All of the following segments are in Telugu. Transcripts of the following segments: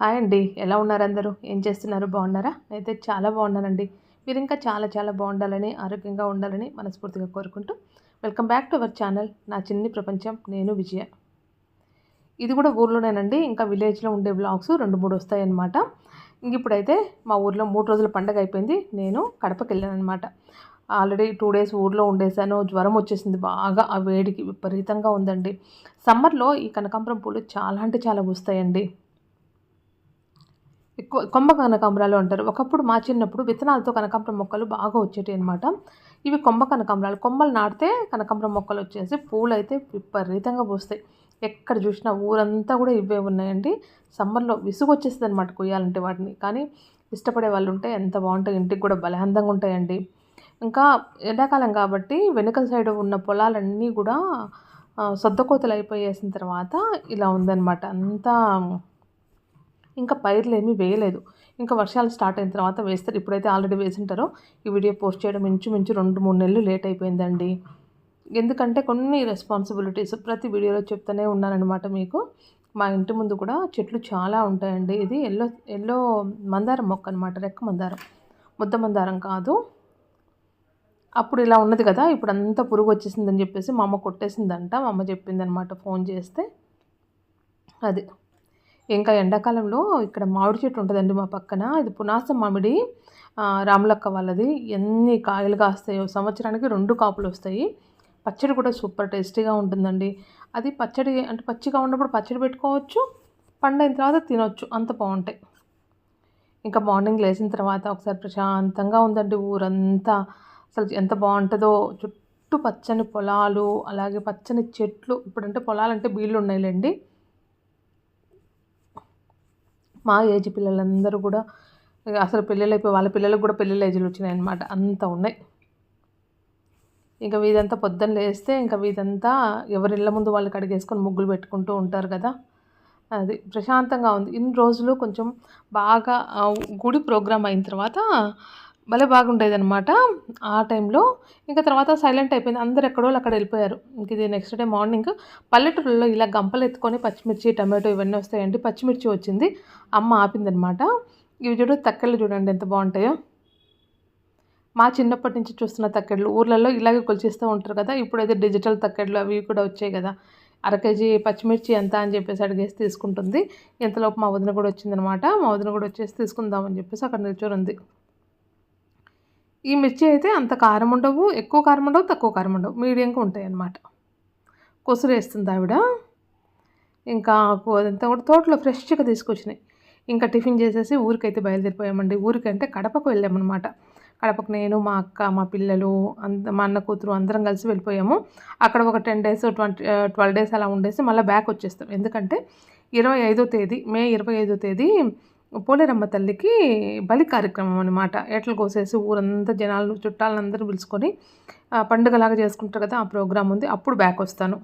హాయ్ అండి. ఎలా ఉన్నారు అందరూ? ఏం చేస్తున్నారు? బాగున్నారా? అయితే చాలా బాగున్నానండి. మీరు ఇంకా చాలా చాలా బాగుండాలని ఆరోగ్యంగా ఉండాలని మనస్ఫూర్తిగా కోరుకుంటూ welcome back to our channel నా చిన్ని ప్రపంచం నేను విజయ. ఇది కూడా ఊర్లోనేనండి. ఇంకా విలేజ్లో ఉండే బ్లాగ్స్ రెండు మూడు వస్తాయన్నమాట. ఇంక ఇప్పుడైతే మా ఊర్లో మూడు రోజుల పండగ అయిపోయింది. నేను కడపకి వెళ్ళాను అనమాట ఆల్రెడీ టూ డేస్ ఊర్లో ఉండేసాను జ్వరం వచ్చేసింది బాగా. ఆ వేడికి విపరీతంగా ఉందండి. సమ్మర్లో ఈ కనకాంబరం పూలు చాలా అంటే చాలా వస్తాయండి. ఎక్కువ కొమ్మ కనకాంబరాలు అంటారు. ఒకప్పుడు మా చిన్నప్పుడు విత్తనాలతో కనకాంబరం మొక్కలు బాగా వచ్చేటి అనమాట ఇవి కొమ్మ కనకాంబరాలు. కొమ్మలు నాటితే కనకాంబరం మొక్కలు వచ్చేసి పూలు అయితే విపరీతంగా పూస్తాయి. ఎక్కడ చూసినా ఊరంతా కూడా ఇవే ఉన్నాయండి. సమ్మర్లో విసుగు వచ్చేస్తుంది అనమాట కొయ్యాలంటే వాటిని. కానీ ఇష్టపడే వాళ్ళు ఉంటే ఎంత బాగుంటాయి. ఇంటికి కూడా బలహందంగా ఉంటాయండి. ఇంకా ఎండాకాలం కాబట్టి వెనుక సైడ్ ఉన్న పొలాలన్నీ కూడా సొద్దకోతలు అయిపోయేసిన తర్వాత ఇలా ఉందన్నమాట. అంతా ఇంకా పైర్లు ఏమీ వేయలేదు. ఇంకా వర్షాలు స్టార్ట్ అయిన తర్వాత వేస్తారు. ఇప్పుడైతే ఆల్రెడీ వేసింటారో ఈ వీడియో పోస్ట్ చేయడం ఇంచుమించు రెండు మూడు నెలలు లేట్ అయిపోయిందండి. ఎందుకంటే కొన్ని రెస్పాన్సిబిలిటీస్ ప్రతి వీడియోలో చెప్తూనే ఉన్నానమాట మీకు. మా ఇంటి ముందు కూడా చెట్లు చాలా ఉంటాయండి. ఇది ఎల్లో ఎల్లో మందారం మొక్క అనమాట రెక్క మందారం. ముద్ద మందారం కాదు. అప్పుడు ఇలా ఉన్నది కదా ఇప్పుడు అంతా పురుగు వచ్చేసిందని చెప్పేసి మా అమ్మ కొట్టేసిందంట. మా అమ్మ చెప్పిందనమాట ఫోన్ చేస్తే. అది. ఇంకా ఎండాకాలంలో ఇక్కడ మామిడి చెట్టు ఉంటుందండి మా పక్కన. ఇది పునాస మామిడి రాములక్క వాళ్ళది. ఎన్ని కాయలు కాస్తాయో సంవత్సరానికి రెండు కాపులు వస్తాయి. పచ్చడి కూడా సూపర్ టేస్టీగా ఉంటుందండి. అది పచ్చడి అంటే పచ్చిగా ఉన్నప్పుడు పచ్చడి పెట్టుకోవచ్చు పండైన తర్వాత తినొచ్చు. అంత బాగుంటాయి. ఇంకా మార్నింగ్ లేచిన తర్వాత ఒకసారి ప్రశాంతంగా ఉందండి ఊరంతా. అసలు ఎంత బాగుంటుందో. చుట్టూ పచ్చని పొలాలు అలాగే పచ్చని చెట్లు. ఇప్పుడంటే పొలాలంటే బీళ్ళు ఉన్నాయిలేండి. మా ఏజ్ పిల్లలందరూ కూడా అసలు పిల్లలు అయిపోయి వాళ్ళ పిల్లలకు కూడా పిల్లల ఏజ్లు వచ్చినాయి అనమాట అంత ఉన్నాయి. ఇంకా వీదంతా పొద్దున్న లేస్తే ఇంకా వీదంతా ఎవరి ఇళ్ళ ముందు వాళ్ళు కడిగేసుకొని ముగ్గులు పెట్టుకుంటూ ఉంటారు కదా. అది ప్రశాంతంగా ఉంది. ఇన్ని రోజులు కొంచెం బాగా గుడి ప్రోగ్రామ్ అయిన తర్వాత భలే బాగుండేది అనమాట ఆ టైంలో ఇంకా తర్వాత సైలెంట్ అయిపోయింది. అందరు ఎక్కడో అక్కడ వెళ్ళిపోయారు. ఇంక ఇది నెక్స్ట్ డే మార్నింగ్ పల్లెటూరులో ఇలా గంపలు ఎత్తుకొని పచ్చిమిర్చి టమాటో ఇవన్నీ వస్తాయండి. పచ్చిమిర్చి వచ్చింది. అమ్మ ఆపిందనమాట ఇవి చూడు తక్కెళ్ళు చూడండి ఎంత బాగుంటాయో. మా చిన్నప్పటి నుంచి చూస్తున్న తక్కెళ్ళు. ఊర్లలో ఇలాగే కొలిచిస్తూ ఉంటారు కదా. ఇప్పుడు అయితే డిజిటల్ తక్కెళ్ళు అవి కూడా వచ్చాయి కదా. అర కేజీ పచ్చిమిర్చి ఎంత అని చెప్పేసి అడిగేసి తీసుకుంటుంది. ఇంతలోపు మా వదిన కూడా వచ్చిందనమాట మా వదిన కూడా వచ్చేసి తీసుకుందామని చెప్పేసి అక్కడ నిల్చొని ఉంది ఈ మిర్చి అయితే అంత కారం ఉండవు ఎక్కువ కారం ఉండవు తక్కువ కారం ఉండవు. మీడియంగా ఉంటాయి అన్నమాట. కొసురు వేస్తుంది ఆవిడ. ఇంకా అదంతా కూడా తోటలో ఫ్రెష్గా తీసుకొచ్చినాయి. ఇంకా టిఫిన్ చేసేసి ఊరికైతే బయలుదేరిపోయామండి. ఊరికంటే కడపకు వెళ్ళామన్నమాట. కడపకు నేను మా అక్క మా పిల్లలు అంత మా అన్న కూతురు అందరం కలిసి వెళ్ళిపోయాము. అక్కడ ఒక ten days twenty twelve days అలా ఉండేసి మళ్ళీ బ్యాక్ వచ్చేస్తాం. ఎందుకంటే ఇరవై ఐదో తేదీ మే ఇరవై ఐదో తేదీ పోలేరమ్మ తల్లికి బలి కార్యక్రమం అనమాట ఏటలు కోసేసి ఊరంతా జనాలను చుట్టాలందరూ పిలుచుకొని పండుగలాగా చేసుకుంటారు కదా ఆ ప్రోగ్రామ్ ఉంది. అప్పుడు బ్యాక్ వస్తాను.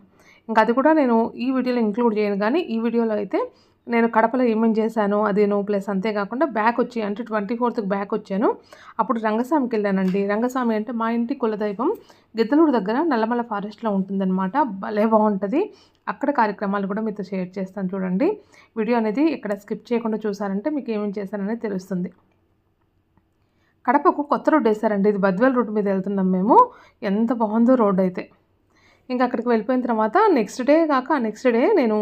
ఇంకా అది కూడా నేను ఈ వీడియోలో ఇంక్లూడ్ చేయను. కానీ ఈ వీడియోలో అయితే నేను కడపలో ఏమేమి చేశాను అది నువ్వు ప్లస్ అంతేకాకుండా బ్యాక్ వచ్చి అంటే ట్వంటీ ఫోర్త్కి బ్యాక్ వచ్చాను. అప్పుడు రంగస్వామికి వెళ్ళానండి. రంగస్వామి అంటే మా ఇంటి కులదైవం. గిద్దలూరు దగ్గర నల్లమల ఫారెస్ట్లో ఉంటుందన్నమాట. భలే బాగుంటుంది. అక్కడ కార్యక్రమాలు కూడా మీతో షేర్ చేస్తాను చూడండి. వీడియో అనేది ఇక్కడ స్కిప్ చేయకుండా చూసారంటే మీకు ఏమేమి చేశాననేది తెలుస్తుంది. కడపకు కొత్త రోడ్డు వేశారండి. ఇది బద్వేల్ రోడ్డు మీద వెళ్తున్నాం మేము. ఎంత బాగుందో రోడ్డు అయితే. ఇంకా అక్కడికి వెళ్ళిపోయిన తర్వాత నెక్స్ట్ డే కాక నెక్స్ట్ డే నేను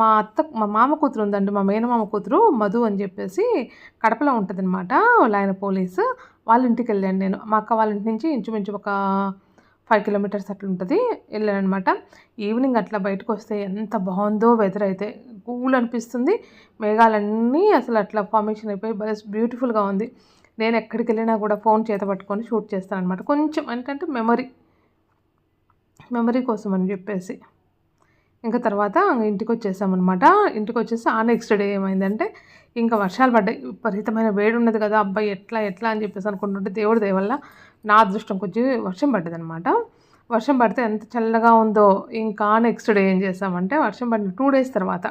మా అత్త మా మామ కూతురు ఉందండి మా మేనమామ కూతురు మధు అని చెప్పేసి కడపలో ఉంటుందన్నమాట వాళ్ళ ఆయన పోలీసు. వాళ్ళ ఇంటికి వెళ్ళాను నేను. మా అక్క వాళ్ళ ఇంటి నుంచి ఇంచుమించు ఒక ఫైవ్ కిలోమీటర్స్ అట్లా ఉంటుంది. వెళ్ళాను అనమాట ఈవినింగ్ అట్లా బయటకు వస్తే ఎంత బాగుందో వెదర్ అయితే. కూల్ అనిపిస్తుంది. మేఘాలన్నీ అసలు అట్లా ఫార్మేషన్ అయిపోయి భలే బ్యూటిఫుల్గా ఉంది. నేను ఎక్కడికి వెళ్ళినా కూడా ఫోన్ చేత పట్టుకొని షూట్ చేస్తాను అనమాట కొంచెం ఏంటంటే మెమరీ మెమరీ కోసం అని చెప్పేసి. ఇంకా తర్వాత ఇంటికి వచ్చేసామన్నమాట ఇంటికి వచ్చేసి ఆ నెక్స్ట్ డే ఏమైందంటే ఇంకా వర్షాలు పడ్డాయి. విపరీతమైన వేడి ఉన్నది కదా అబ్బాయి ఎట్లా ఎట్లా అని చెప్పేసి అనుకుంటుంటే దేవుడి దేవల్ల నా అదృష్టం కొంచెం వర్షం పడ్డదనమాట వర్షం పడితే ఎంత చల్లగా ఉందో ఇంకా నెక్స్ట్ డే ఏం చేసామంటే వర్షం పడిన టూ డేస్ తర్వాత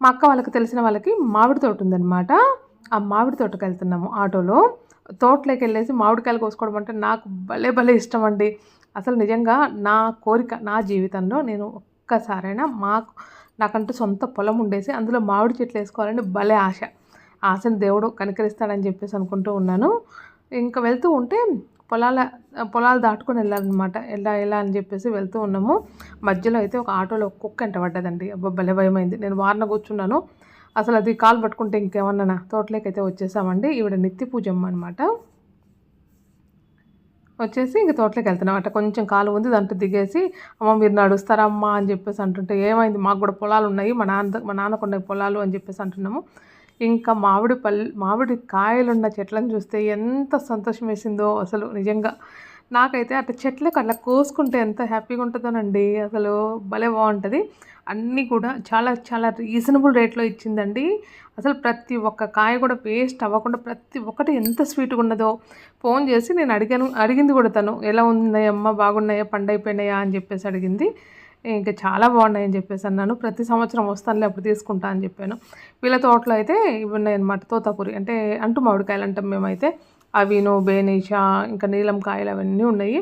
మా అక్క వాళ్ళకి తెలిసిన వాళ్ళకి మామిడి తోట ఉందన్నమాట. ఆ మామిడి తోటకి వెళ్తున్నాము ఆటోలో. తోటలోకి వెళ్ళేసి మామిడికాయలు కోసుకోవడం అంటే నాకు భలే భలే ఇష్టం అండి. అసలు నిజంగా నా కోరిక నా జీవితంలో నేను ఒక్కసారైనా మా నాకంటూ సొంత పొలం ఉండేసి అందులో మామిడి చెట్లు వేసుకోవాలని భలే ఆశ. ఆశను దేవుడు కనికరిస్తాడని చెప్పేసి అనుకుంటూ ఉన్నాను. ఇంకా వెళ్తూ ఉంటే పొలాల పొలాలు దాటుకొని వెళ్ళాలన్నమాట. ఎలా ఎలా అని చెప్పేసి వెళ్తూ ఉన్నాము. మధ్యలో అయితే ఒక ఆటోలో కుక్క ఎంట పడ్డదండి. అబ్బా భలే భయమైంది. నేను వారన కూర్చున్నాను. అసలు అది కాలు పట్టుకుంటే ఇంకేమన్నా తోటలోకి అయితే వచ్చేసామండి. ఈవిడ నిత్య పూజమ్మ అనమాట వచ్చేసి ఇంక తోటలోకి వెళ్తున్నాం అట్ట కొంచెం కాలు ఉంది దాంట్లో దిగేసి అమ్మ మీరు నడుస్తారా అమ్మ అని చెప్పేసి అంటుంటే ఏమైంది? మాకు కూడా పొలాలు ఉన్నాయి మా నాన్న మా నాన్నకు ఉన్నాయి పొలాలు అని చెప్పేసి అంటున్నాము. ఇంకా మామిడి పల్ మామిడి కాయలున్న చెట్లను చూస్తే ఎంత సంతోషం వేసిందో అసలు నిజంగా. నాకైతే అట్లా చెట్లకు అట్లా కోసుకుంటే ఎంత హ్యాపీగా ఉంటుందోనండి. అసలు భలే బాగుంటుంది. అన్నీ కూడా చాలా చాలా రీజనబుల్ రేట్లో ఇచ్చిందండి. అసలు ప్రతి ఒక్క కాయ కూడా వేస్ట్ అవ్వకుండా ప్రతి ఒక్కటి ఎంత స్వీట్గా ఉన్నదో ఫోన్ చేసి నేను అడిగాను అడిగింది కూడా తను. ఎలా ఉన్నాయమ్మ బాగున్నాయా? పండైపోయినాయా అని చెప్పేసి అడిగింది. ఇంకా చాలా బాగున్నాయని చెప్పేసి అన్నాను. ప్రతి సంవత్సరం వస్తానులే అప్పుడు తీసుకుంటా అని చెప్పాను. వీళ్ళ తోటలో అయితే ఇవి ఉన్నాయన్నమాట తోతాపురి అంటే అంటు మామిడికాయలు అంటాం మేమైతే. అవిను బేనీషా ఇంకా నీలం కాయలు అవన్నీ ఉన్నాయి.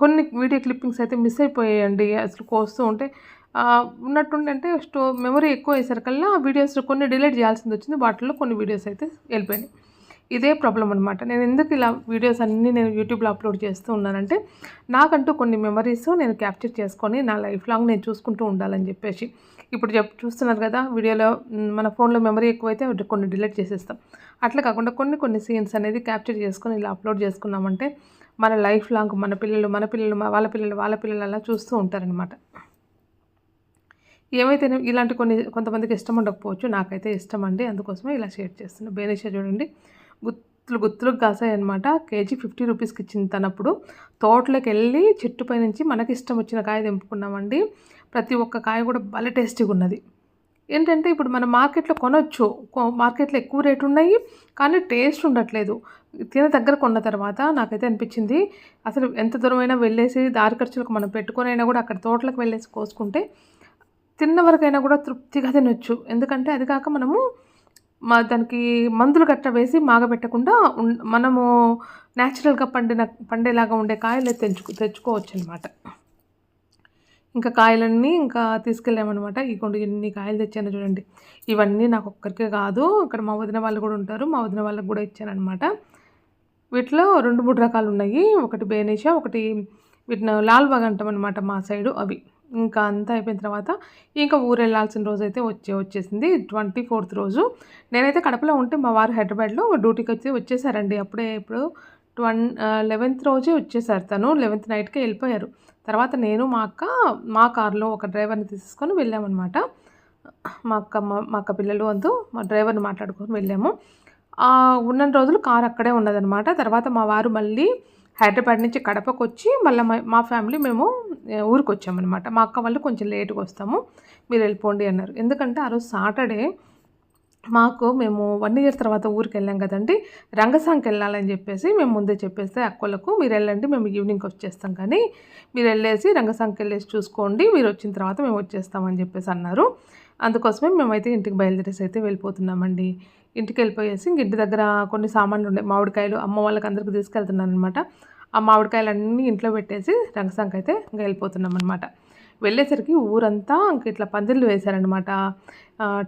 కొన్ని వీడియో క్లిప్పింగ్స్ అయితే మిస్ అయిపోయాయండి. అసలు కోస్తూ ఉంటే ఉన్నట్టుండి అంటే స్టో మెమరీ ఎక్కువ అయ్యేసరికల్లా వీడియోస్ కొన్ని డిలీట్ చేయాల్సింది వచ్చింది. వాటిల్లో కొన్ని వీడియోస్ అయితే వెళ్ళిపోయినాయి. ఇదే ప్రాబ్లం అనమాట నేను ఎందుకు ఇలా వీడియోస్ అన్నీ నేను యూట్యూబ్లో అప్లోడ్ చేస్తూ ఉన్నానంటే నాకంటూ కొన్ని మెమరీస్ నేను క్యాప్చర్ చేసుకొని నా లైఫ్ లాంగ్ నేను చూసుకుంటూ ఉండాలని చెప్పేసి. ఇప్పుడు చెప్ చూస్తున్నారు కదా వీడియోలో మన ఫోన్లో మెమరీ ఎక్కువైతే కొన్ని డిలీట్ చేసేస్తాం. అట్లా కాకుండా కొన్ని కొన్ని సీన్స్ అనేది క్యాప్చర్ చేసుకొని ఇలా అప్లోడ్ చేసుకున్నామంటే మన లైఫ్ లాంగ్ మన పిల్లలు మన పిల్లలు వాళ్ళ పిల్లలు వాళ్ళ పిల్లలు అలా చూస్తూ ఉంటారనమాట ఏమైతే ఇలాంటి కొన్ని కొంతమందికి ఇష్టం ఉండకపోవచ్చు నాకైతే ఇష్టం అండి. అందుకోసమే ఇలా షేర్ చేస్తున్నాను బేనేషా చూడండి. గుత్తులు గుత్తులు కాసాయి అనమాట కేజీ ఫిఫ్టీ రూపీస్కి ఇచ్చింది తనప్పుడు. తోటలోకి వెళ్ళి చెట్టు పై నుంచి మనకి ఇష్టం వచ్చిన కాయ తెంపుకున్నామండి. ప్రతి ఒక్క కాయ కూడా భలే టేస్టీగా ఉన్నది ఏంటంటే ఇప్పుడు మనం మార్కెట్లో కొనొచ్చు. మార్కెట్లో ఎక్కువ రేటు ఉన్నాయి కానీ టేస్ట్ ఉండట్లేదు. తిన దగ్గర కొన్న తర్వాత నాకైతే అనిపించింది అసలు ఎంత దూరమైనా వెళ్ళేసి దారి ఖర్చులకు మనం పెట్టుకొని కూడా అక్కడ తోటలకు వెళ్ళేసి కోసుకుంటే తిన్న వరకైనా కూడా తృప్తిగా తినొచ్చు. ఎందుకంటే అది కాక మనము మా దానికి మందులు గట్ట వేసి మాగబెట్టకుండా మనము న్యాచురల్గా పండిన పండేలాగా ఉండే కాయలు తెంచుకు తెచ్చుకోవచ్చు అనమాట ఇంకా కాయలన్నీ ఇంకా తీసుకెళ్ళామన్నమాట. ఈ కొండ ఎన్ని కాయలు తెచ్చాను చూడండి. ఇవన్నీ నాకు ఒక్కరికే కాదు ఇక్కడ మా వదిన వాళ్ళు కూడా ఉంటారు మా వదిన వాళ్ళకి కూడా ఇచ్చానమాట వీటిలో రెండు మూడు రకాలు ఉన్నాయి ఒకటి బేనేషా ఒకటి వీటిని లాల్బాగ్ అంటాం అనమాట మా సైడు అవి. ఇంకా అంతా అయిపోయిన తర్వాత ఇంకా ఊరు వెళ్ళాల్సిన రోజు అయితే వచ్చే వచ్చేసింది. ట్వంటీ ఫోర్త్ రోజు. నేనైతే కడపలో ఉంటే మా వారు హైదరాబాద్లో డ్యూటీకి వచ్చి వచ్చేసారండి. అప్పుడే ఇప్పుడు ట్వన్ లెవెన్త్ రోజే వచ్చేసారు తను. లెవెన్త్ నైట్కి వెళ్ళిపోయారు. తర్వాత నేను మా అక్క మా కార్లో ఒక డ్రైవర్ని తీసుకొని వెళ్ళామన్నమాట. మా అక్క మా అక్క పిల్లలు అంతా మా డ్రైవర్ని మాట్లాడుకొని వెళ్ళాము. ఉన్న రోజులు కారు అక్కడే ఉన్నదనమాట తర్వాత మా వారు మళ్ళీ హైదరాబాద్ నుంచి కడపకు వచ్చి మళ్ళీ మా ఫ్యామిలీ మేము ఊరికి వచ్చామన్నమాట మా అక్క వాళ్ళు కొంచెం లేట్గా వస్తాము మీరు వెళ్ళిపోండి అన్నారు. ఎందుకంటే ఆ రోజు సాటర్డే మాకు మేము వన్ ఇయర్ తర్వాత ఊరికి వెళ్ళాం కదండి రంగసాంకి వెళ్ళాలని చెప్పేసి మేము ముందే చెప్పేస్తే అక్కలకు మీరు వెళ్ళండి మేము ఈవినింగ్కి వచ్చేస్తాం కానీ మీరు వెళ్ళేసి రంగసాంకి వెళ్ళేసి చూసుకోండి మీరు వచ్చిన తర్వాత మేము వచ్చేస్తామని చెప్పేసి అన్నారు. అందుకోసమే మేమైతే ఇంటికి బయలుదేరేసి అయితే వెళ్ళిపోతున్నామండి. ఇంటికి వెళ్ళిపోయేసి ఇంక ఇంటి దగ్గర కొన్ని సామాన్లు ఉన్నాయి మామిడికాయలు అమ్మ వాళ్ళకి అందరికి తీసుకెళ్తున్నాను అనమాట ఆ మామిడికాయలన్నీ ఇంట్లో పెట్టేసి రంగసంకి అయితే ఇంకా వెళ్ళిపోతున్నాం అనమాట వెళ్ళేసరికి ఊరంతా ఇంక ఇట్లా పందిళ్ళు వేశారనమాట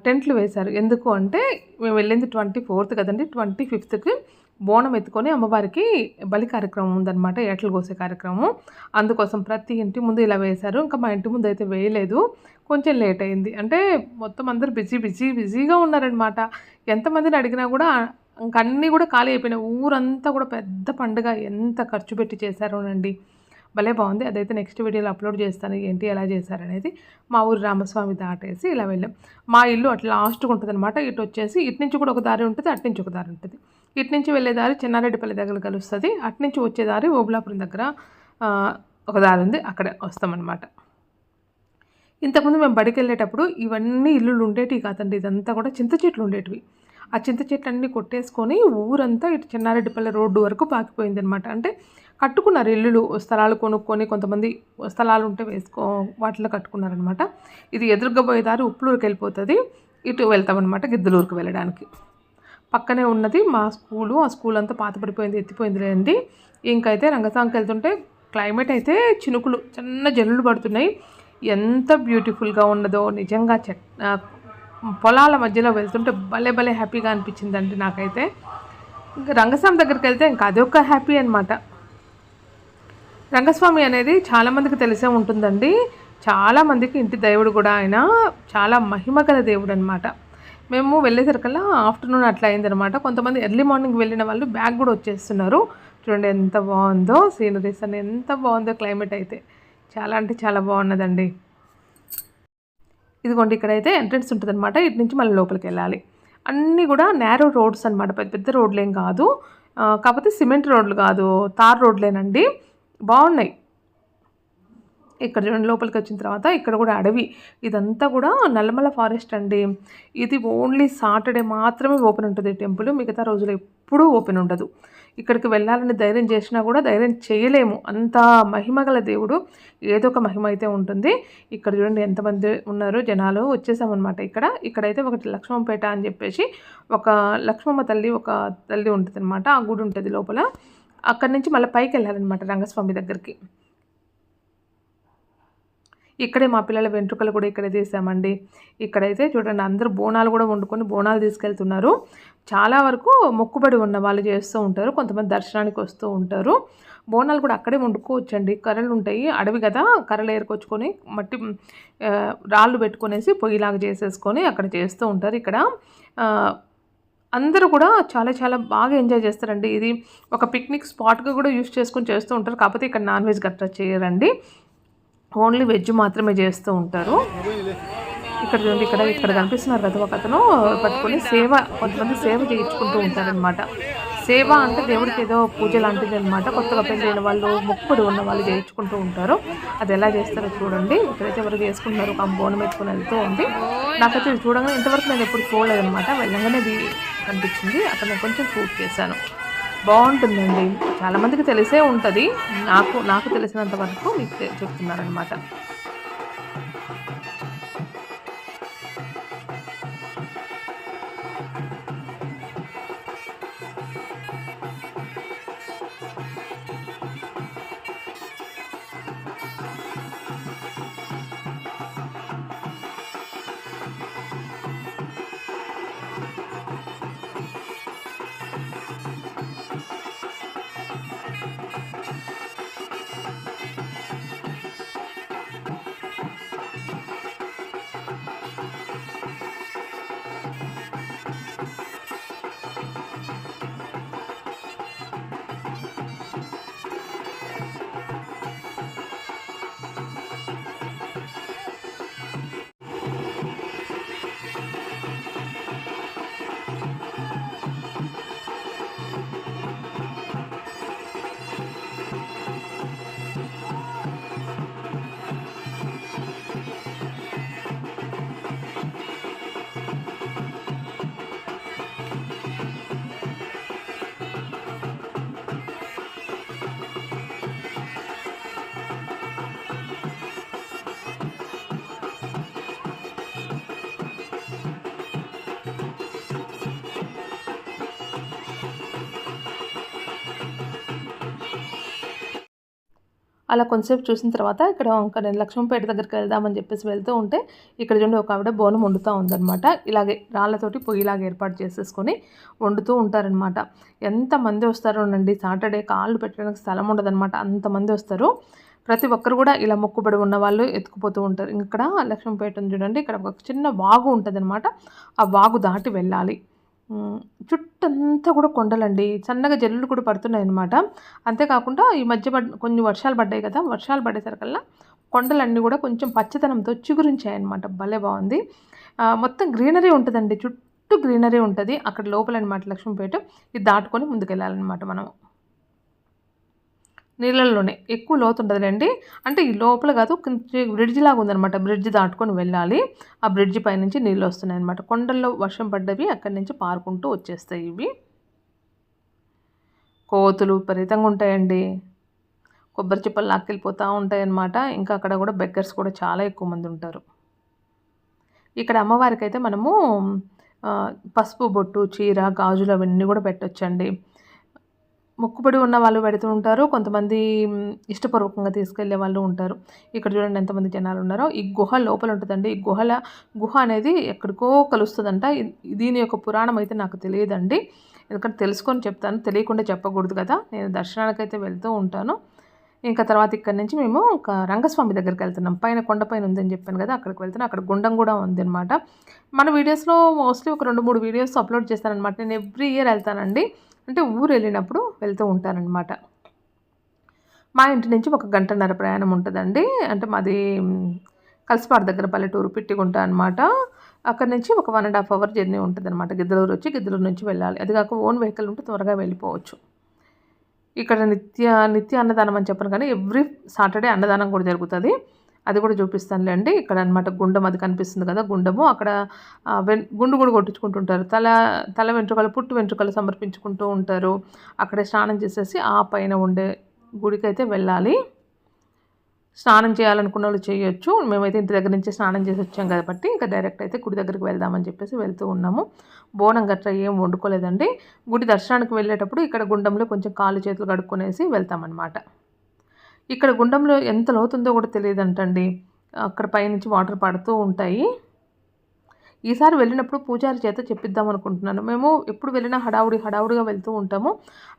టెంట్లు వేశారు. ఎందుకు అంటే మేము వెళ్ళింది ట్వంటీ ఫోర్త్ కదండి ట్వంటీ ఫిఫ్త్కి బోనం ఎత్తుకొని అమ్మవారికి బలి కార్యక్రమం ఉందన్నమాట ఏటలు కోసే కార్యక్రమం. అందుకోసం ప్రతి ఇంటి ముందు ఇలా వేశారు. ఇంకా మా ఇంటి ముందు అయితే వేయలేదు. కొంచెం లేట్ అయింది. అంటే మొత్తం అందరూ బిజీ బిజీ బిజీగా ఉన్నారనమాట ఎంతమందిని అడిగినా కూడా ఇంక అన్నీ కూడా ఖాళీ అయిపోయినాయి. ఊరంతా కూడా పెద్ద పండుగ. ఎంత ఖర్చు పెట్టి చేశారోనండి భలే బాగుంది. అదైతే నెక్స్ట్ వీడియోలో అప్లోడ్ చేస్తాను. ఏంటి ఎలా చేశారనేది మా ఊరు రామస్వామి దాటేసి ఇలా వెళ్ళాం. మా ఇల్లు అట్లా లాస్ట్గా ఉంటుంది అనమాట ఇటు వచ్చేసి ఇటు నుంచి కూడా ఒక దారి ఉంటుంది అటు నుంచి ఒక దారి ఉంటుంది. ఇటు నుంచి వెళ్ళే దారి చిన్నారెడ్డిపల్లి దగ్గర కలుస్తుంది. అటు నుంచి వచ్చే దారి ఓబులాపురం దగ్గర ఒక దారి ఉంది. అక్కడ వస్తామన్నమాట. ఇంతకుముందు మేము బడికి వెళ్ళేటప్పుడు ఇవన్నీ ఇల్లులు ఉండేటివి కాదండి. ఇదంతా కూడా చింత చెట్లు ఉండేటివి. ఆ చింత చెట్లన్నీ కొట్టేసుకొని ఊరంతా ఇటు చిన్నారెడ్డిపల్లి రోడ్డు వరకు పాకిపోయింది అనమాట అంటే కట్టుకున్నారు ఇల్లులు స్థలాలు కొనుక్కొని కొంతమంది స్థలాలు ఉంటే వేసుకో వాటిలో కట్టుకున్నారనమాట ఇది ఎదురుగా పోయేదారి ఉప్పులూరుకి వెళ్ళిపోతుంది. ఇటు వెళ్తామన్నమాట గిద్దలూరుకు వెళ్ళడానికి. పక్కనే ఉన్నది మా స్కూలు. ఆ స్కూల్ అంతా పాత పడిపోయింది ఎత్తిపోయింది లేదండి ఇంకైతే రంగసాంకి వెళ్తుంటే క్లైమేట్ అయితే చినుకులు చిన్న జల్లులు పడుతున్నాయి. ఎంత బ్యూటిఫుల్గా ఉన్నదో నిజంగా చెట్ పొలాల మధ్యలో వెళ్తుంటే భలే భలే హ్యాపీగా అనిపించిందండి నాకైతే. ఇంకా రంగస్వామి దగ్గరికి వెళ్తే ఇంకా అదొక హ్యాపీ అనమాట రంగస్వామి అనేది చాలామందికి తెలిసే ఉంటుందండి. చాలామందికి ఇంటి దేవుడు కూడా ఆయన చాలా మహిమ గల దేవుడు అనమాట మేము వెళ్ళేసరికల్లా ఆఫ్టర్నూన్ అట్లా అయిందనమాట కొంతమంది ఎర్లీ మార్నింగ్ వెళ్ళిన వాళ్ళు బ్యాగ్ కూడా వచ్చేస్తున్నారు. చూడండి ఎంత బాగుందో సీనరీస్ అని ఎంత బాగుందో క్లైమేట్ అయితే. చాలా అంటే చాలా బాగున్నదండి. ఇదిగోండి ఇక్కడైతే ఎంట్రన్స్ ఉంటుంది అనమాట ఇటు నుంచి మళ్ళీ లోపలికి వెళ్ళాలి. అన్నీ కూడా నేరో రోడ్స్ అనమాట పెద్ద పెద్ద రోడ్లు ఏం కాదు కాకపోతే సిమెంట్ రోడ్లు కాదు. తార్ రోడ్లేనండి. బాగున్నాయి. ఇక్కడ చూడండి లోపలికి వచ్చిన తర్వాత ఇక్కడ కూడా అడవి. ఇదంతా కూడా నల్లమల ఫారెస్ట్ అండి. ఇది ఓన్లీ సాటర్డే మాత్రమే ఓపెన్ ఉంటుంది టెంపుల్ మిగతా రోజులు ఎప్పుడూ ఓపెన్ ఉండదు. ఇక్కడికి వెళ్ళాలని ధైర్యం చేసినా కూడా ధైర్యం చేయలేము. అంత మహిమ గల దేవుడు ఏదో ఒక మహిమ అయితే ఉంటుంది. ఇక్కడ చూడండి ఎంతమంది ఉన్నారు జనాలు వచ్చేసామన్నమాట ఇక్కడ. ఇక్కడైతే ఒకటి లక్ష్మణపేట అని చెప్పేసి ఒక లక్ష్మమ్మ తల్లి ఒక తల్లి ఉంటుంది అనమాట ఆ గుడి ఉంటుంది లోపల. అక్కడి నుంచి మళ్ళీ పైకి వెళ్ళాలన్నమాట రంగస్వామి దగ్గరికి. ఇక్కడే మా పిల్లల వెంట్రుకలు కూడా ఇక్కడే తీసామండి ఇక్కడైతే చూడండి అందరూ బోనాలు కూడా వండుకొని బోనాలు తీసుకెళ్తున్నారు. చాలా వరకు మొక్కుబడి ఉన్న వాళ్ళు చేస్తూ ఉంటారు కొంతమంది దర్శనానికి వస్తూ ఉంటారు. బోనాలు కూడా అక్కడే వండుకోవచ్చండి. కర్రలు ఉంటాయి అడవి కదా కర్రలు ఏరుకొచ్చుకొని మట్టి రాళ్ళు పెట్టుకునేసి పొయ్యిలాగా చేసేసుకొని అక్కడ చేస్తూ ఉంటారు ఇక్కడ. అందరూ కూడా చాలా చాలా బాగా ఎంజాయ్ చేస్తారండి. ఇది ఒక పిక్నిక్ స్పాట్గా కూడా యూస్ చేసుకొని చేస్తూ ఉంటారు. కాకపోతే ఇక్కడ నాన్ వెజ్ గట్రా చేయరండి. ఓన్లీ వెజ్ మాత్రమే చేస్తూ ఉంటారు. ఇక్కడ చూడండి ఇక్కడ ఇక్కడ కనిపిస్తున్నారు కదా ఒక అతను పట్టుకొని సేవ కొంతమంది సేవ చేయించుకుంటూ ఉంటారనమాట సేవ అంటే దేవుడికి ఏదో పూజ లాంటిది అనమాట కొత్తగా పెళ్ళైన వాళ్ళు మొక్కుడు ఉన్న వాళ్ళు చేయించుకుంటూ ఉంటారు. అది ఎలా చేస్తారో చూడండి. ఇక్కడైతే ఎవరు చేసుకుంటున్నారు ఒక బోనం పెట్టుకుని వెళ్తూ ఉంది. నాకైతే ఇది చూడగానే ఇంతవరకు నేను ఎప్పుడు చూడలేదన్నమాట వెళ్ళగానే కనిపించింది. అక్కడ నేను కొంచెం షూట్ చేశాను. బాగుంటుందండి. చాలామందికి తెలిసే ఉంటుంది. నాకు నాకు తెలిసినంత వరకు మీకు చెప్తున్నారనమాట అలా కొంతసేపు చూసిన తర్వాత ఇక్కడ ఇంకా నేను లక్ష్మణపేట దగ్గరికి వెళ్దామని చెప్పేసి వెళ్తూ ఉంటే ఇక్కడ చూడండి ఒక ఆవిడ బోనం వండుతూ ఉందన్నమాట. ఇలాగే రాళ్ళతోటి పొయ్యిలాగా ఏర్పాటు చేసేసుకొని వండుతూ ఉంటారనమాట ఎంతమంది వస్తారోనండి సాటర్డే కాళ్ళు పెట్టడానికి స్థలం ఉండదన్నమాట. అంతమంది వస్తారు. ప్రతి ఒక్కరు కూడా ఇలా మొక్కుబడి ఉన్న వాళ్ళు ఎత్తుకుపోతూ ఉంటారు. ఇక్కడ లక్ష్మీపేట చూడండి ఇక్కడ ఒక చిన్న వాగు ఉంటుంది ఆ వాగు దాటి వెళ్ళాలి. చుట్టంతా కూడా కొండలండి. సన్నగా జల్లులు కూడా పడుతున్నాయి అనమాట అంతేకాకుండా ఈ మధ్య పడ్ కొన్ని వర్షాలు పడ్డాయి కదా వర్షాలు పడేసరికల్లా కొండలన్నీ కూడా కొంచెం పచ్చదనంతో చిగురించాయి అనమాట భలే బాగుంది. మొత్తం గ్రీనరీ ఉంటుందండి. చుట్టూ గ్రీనరీ ఉంటుంది. అక్కడ లోపల అనమాట లక్ష్మీపేట. ఇది దాటుకొని ముందుకెళ్ళాలన్నమాట మనం. నీళ్ళల్లోనే ఎక్కువ లోతు ఉండదులేండి. అంటే ఈ లోపల కాదు కొంచెం బ్రిడ్జ్ లాగా ఉందనమాట బ్రిడ్జ్ దాటుకొని వెళ్ళాలి. ఆ బ్రిడ్జ్ పైనుంచి నీళ్ళు వస్తున్నాయి అనమాట కొండల్లో వర్షం పడ్డవి అక్కడి నుంచి పారుకుంటూ వచ్చేస్తాయి ఇవి. కోతులు విపరీతంగా ఉంటాయండి. కొబ్బరి చిప్పలు లాక్కెళ్ళిపోతూ ఉంటాయన్నమాట. ఇంకా అక్కడ కూడా బెగ్గర్స్ కూడా చాలా ఎక్కువ మంది ఉంటారు. ఇక్కడ అమ్మవారికి అయితే మనము పసుపు బొట్టు చీర గాజులు అవన్నీ కూడా పెట్టొచ్చండి. మొక్కుబడి ఉన్న వాళ్ళు పెడుతూ ఉంటారు. కొంతమంది ఇష్టపూర్వకంగా తీసుకెళ్ళే వాళ్ళు ఉంటారు. ఇక్కడ చూడండి ఎంతమంది జనాలు ఉన్నారో. ఈ గుహ లోపల ఉంటుందండి. ఈ గుహల గుహ అనేది ఎక్కడికో కలుస్తుందంట. దీని యొక్క పురాణం అయితే నాకు తెలియదండి. ఎందుకంటే తెలుసుకొని చెప్తాను. తెలియకుండా చెప్పకూడదు కదా. నేను దర్శనానికైతే వెళ్తూ ఉంటాను. ఇంకా తర్వాత ఇక్కడ నుంచి మేము ఒక రంగస్వామి దగ్గరికి వెళ్తున్నాం. పైన కొండపైన ఉందని చెప్పాను కదా అక్కడికి వెళ్తున్నాం. అక్కడ గుండం కూడా ఉందన్నమాట. మన వీడియోస్లో మోస్ట్లీ ఒక రెండు మూడు వీడియోస్ అప్లోడ్ చేస్తానన్నమాట. నేను ఎవ్రీ ఇయర్ వెళ్తానండి. అంటే ఊరు వెళ్ళినప్పుడు వెళ్తూ ఉంటానన్నమాట మా ఇంటి నుంచి ఒక గంటన్నర ప్రయాణం ఉంటుందండి. అంటే మాది మ్, కలసపాడు దగ్గర పల్లెటూరు పిట్టిగుంట అనమాట అక్కడ నుంచి ఒక one and half hour journey ఉంటుంది అనమాట గిద్దలూరు వచ్చి గిద్దలూరు నుంచి వెళ్ళాలి. అది కాక ఓన్ వెహికల్ ఉంటే త్వరగా వెళ్ళిపోవచ్చు. ఇక్కడ నిత్య నిత్య అన్నదానం అని చెప్పను కానీ ఎవ్రీ సాటర్డే అన్నదానం కూడా జరుగుతుంది. అది కూడా చూపిస్తానులేండి. ఇక్కడ అనమాట గుండం అది కనిపిస్తుంది కదా గుండము. అక్కడ వెన్ గుండు కూడా కొట్టించుకుంటుంటారు. తల తల వెంట్రుకలు పుట్టు వెంట్రుకలు సమర్పించుకుంటూ ఉంటారు. అక్కడే స్నానం చేసేసి ఆ పైన ఉండే గుడికి అయితే వెళ్ళాలి. స్నానం చేయాలనుకున్న వాళ్ళు చేయొచ్చు. మేమైతే ఇంటి దగ్గర నుంచి స్నానం చేసి వచ్చాం కాబట్టి ఇంకా డైరెక్ట్ అయితే గుడి దగ్గరికి వెళ్దామని చెప్పేసి వెళ్తూ ఉన్నాము. బోనం గట్రా ఏం వండుకోలేదండి. గుడి దర్శనానికి వెళ్ళేటప్పుడు ఇక్కడ గుండంలో కొంచెం కాళ్ళు చేతులు కడుక్కొనేసి వెళ్తామన్నమాట. ఇక్కడ గుండంలో ఎంత లోతుందో కూడా తెలియదంటండి. అక్కడ పైనుంచి వాటర్ పడుతూ ఉంటాయి. ఈసారి వెళ్ళినప్పుడు పూజారి చేత చెప్పిద్దాం అనుకుంటున్నాను. మేము ఎప్పుడు వెళ్ళినా హడావుడి హడావుడిగా వెళ్తూ ఉంటాము.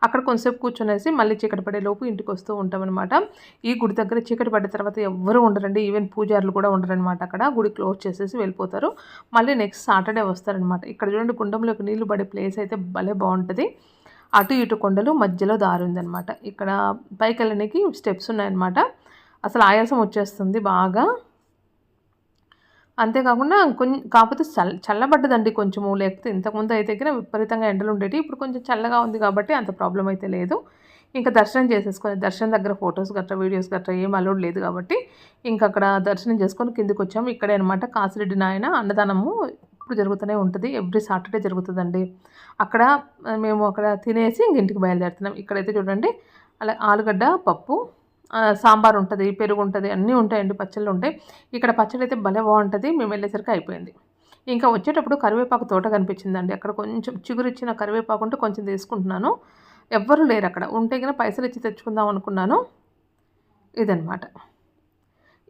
అక్కడ కొంతసేపు కూర్చునేసి మళ్ళీ చీకటి పడే లోపు ఇంటికి వస్తూ ఉంటామన్నమాట ఈ గుడి దగ్గర చీకటి పడిన తర్వాత ఎవ్వరూ ఉండరండి. ఈవెన్ పూజారులు కూడా ఉండరనమాట అక్కడ గుడి క్లోజ్ చేసేసి వెళ్ళిపోతారు. మళ్ళీ నెక్స్ట్ సాటర్డే వస్తారనమాట ఇక్కడ చూడండి గుండంలోకి నీళ్ళు పడే ప్లేస్ అయితే భలే బాగుంటుంది. అటు ఇటు కొండలు మధ్యలో దారి ఉందన్నమాట. ఇక్కడ పైకి వెళ్ళడానికి స్టెప్స్ ఉన్నాయన్నమాట. అసలు ఆయాసం వచ్చేస్తుంది బాగా. అంతేకాకుండా కొంచెం కాకపోతే చల్ల చల్లబడ్డదండి కొంచెము. లేకపోతే ఇంతకుముందు అయితే ఎక్కిన విపరీతంగా ఎండలు ఉండేవి ఇప్పుడు కొంచెం చల్లగా ఉంది కాబట్టి అంత ప్రాబ్లం అయితే లేదు. ఇంకా దర్శనం చేసేసుకొని దర్శనం దగ్గర ఫొటోస్ గట్రా వీడియోస్ గట్రా ఏం అలౌడ్ లేదు కాబట్టి ఇంకా అక్కడ దర్శనం చేసుకొని కిందికి వచ్చాము ఇక్కడే అనమాట కాసిరెడ్డి నాయన అన్నదానము ఇప్పుడు జరుగుతూనే ఉంటుంది. ఎవ్రీ సాటర్డే జరుగుతుందండి. అక్కడ మేము అక్కడ తినేసి ఇంక ఇంటికి బయలుదేరుతున్నాం. ఇక్కడైతే చూడండి అలా ఆలుగడ్డ పప్పు సాంబార్ ఉంటుంది పెరుగు ఉంటుంది అన్నీ ఉంటాయండి పచ్చళ్ళు ఉంటాయి. ఇక్కడ పచ్చడి అయితే భలే బాగుంటుంది మేము వెళ్ళేసరికి అయిపోయింది. ఇంకా వచ్చేటప్పుడు కరివేపాకు తోట కనిపించిందండి. అక్కడ కొంచెం చిగురిచ్చిన కరివేపాకు ఉంటే కొంచెం తీసుకుంటున్నాను. ఎవ్వరు లేరు అక్కడ ఉంటే కనుక పైసలు ఇచ్చి తెచ్చుకుందాం అనుకున్నాను. ఇదనమాట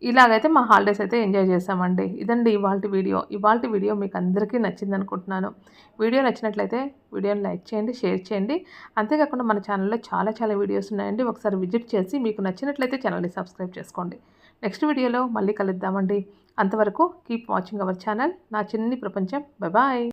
ఇలాగైతే మా హాలిడేస్ అయితే ఎంజాయ్ చేసామండి ఇదండి ఇవాళ వీడియో ఇవాళ వీడియో మీకు అందరికీ నచ్చింది అనుకుంటున్నాను వీడియో నచ్చినట్లయితే వీడియోని లైక్ చేయండి షేర్ చేయండి. అంతేకాకుండా మన ఛానల్లో చాలా చాలా వీడియోస్ ఉన్నాయండి. ఒకసారి విజిట్ చేసి మీకు నచ్చినట్లయితే ఛానల్ని సబ్స్క్రైబ్ చేసుకోండి. నెక్స్ట్ వీడియోలో మళ్ళీ కలుద్దామండి. అంతవరకు కీప్ వాచింగ్ అవర్ ఛానల్ నా చిన్ని ప్రపంచం. బాయ్